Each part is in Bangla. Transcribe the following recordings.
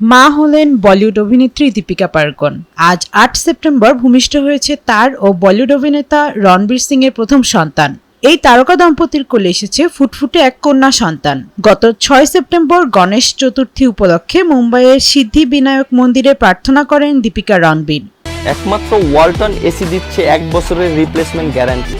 মা হলেন বলিউড অভিনেত্রী দীপিকা পাড়ুকোন। আজ আট সেপ্টেম্বর ভূমিষ্ঠ হয়েছে তার ও বলিউড অভিনেতা রণবীর সিং এর প্রথম সন্তান। এই তারকা দম্পতির কোলে এসেছে ফুটফুটে এক কন্যা সন্তান। গত ছয় সেপ্টেম্বর গণেশ চতুর্থী উপলক্ষে মুম্বাইয়ের সিদ্ধি বিনায়ক মন্দিরে প্রার্থনা করেন দীপিকা রণবীর। একমাত্র ওয়ালটন এসি দিচ্ছে এক বছরের রিপ্লেসমেন্ট গ্যারান্টি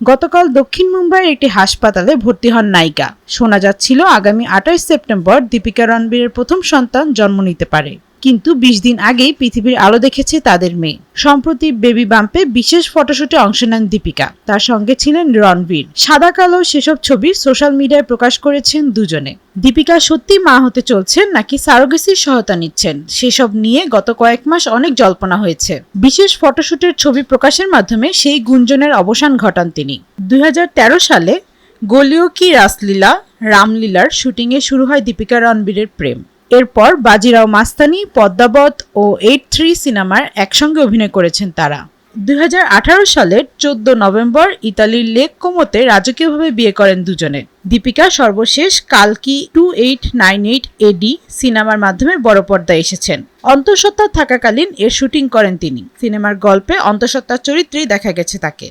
গতকাল দক্ষিণ মুম্বাইয়ের একটি হাসপাতালে ভর্তি হন নায়িকা। শোনা যাচ্ছিল আগামী আঠাশ সেপ্টেম্বর দীপিকা রণবীরের প্রথম সন্তান জন্ম নিতে পারে। কিন্তু বিশ দিন আগেই পৃথিবীর আলো দেখেছে তাদের মেয়ে। সম্প্রতি বেবি বাম্পে বিশেষ ফটোশুটে অংশ নেন দীপিকা। তার সঙ্গে ছিলেন রণবীর। সাদা কালো সেসব ছবি সোশ্যাল মিডিয়ায় প্রকাশ করেছেন দুজনে। দীপিকা সত্যি মা হতে চলছেন নাকি সারোগেসির সহায়তা নিচ্ছেন, সেসব নিয়ে গত কয়েক মাস অনেক জল্পনা হয়েছে। বিশেষ ফটোশুটের ছবি প্রকাশের মাধ্যমে সেই গুঞ্জনের অবসান ঘটান তিনি। দুই হাজার তেরো সালে গলিও কি রাসলীলা, রামলীলার শুটিংয়ে শুরু হয় দীপিকা রণবীরের প্রেম। এরপর বাজিরাও মাস্তানি, পদ্মাবত ও এইট থ্রি সিনেমার একসঙ্গে অভিনয় করেছেন তারা। দুই হাজার আঠারো সালের চোদ্দ নভেম্বর ইতালির লেক কোমোতে রাজকীয়ভাবে বিয়ে করেন দুজনে। দীপিকা সর্বশেষ কালকি two eight nine eight AD সিনেমার মাধ্যমে বড় পর্দায় এসেছেন। অন্তঃসত্ত্বা থাকাকালীন এর শুটিং করেন তিনি। সিনেমার গল্পে অন্তঃসত্ত্বার চরিত্রেই দেখা গেছে তাকে।